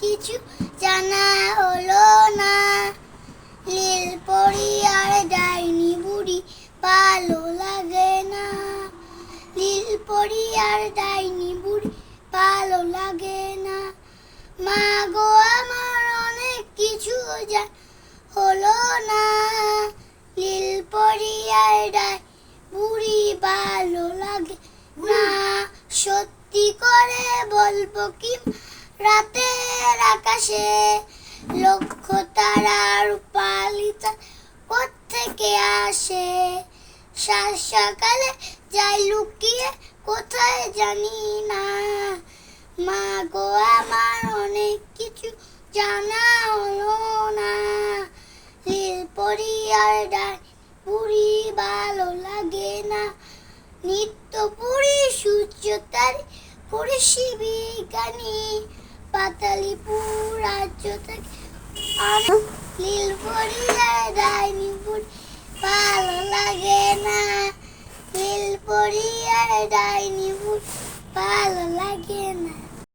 কিছু জানা হলো না। লীল পরি আর ডাইনি বুড়ি ভালো লাগে না। লীল পরি আর ডাইনি বুড়ি ভালো লাগে না। মা গো আমার অনেক কিছু যা হলো না। লীল পরি আর ডাই বুড়ি ভালো লাগে না। সত্যি করে বলব কি রাতের আকাশে লক্ষ তারার পালিতা কোথেকে আসে? সকালে যাই লুকিয়ে, কোথায় জানি না। মা গো, আমার অনেক কিছু জানা হলো না। লীল পরি আর পুরি ভালো লাগে না। নিত্য পুরি সূর্য তারি পুরি শিবিকানি পাতালি রাজ্য থেকে অনেক লীল পরি আর ডাইনি ভালো লাগে না। নীল পরি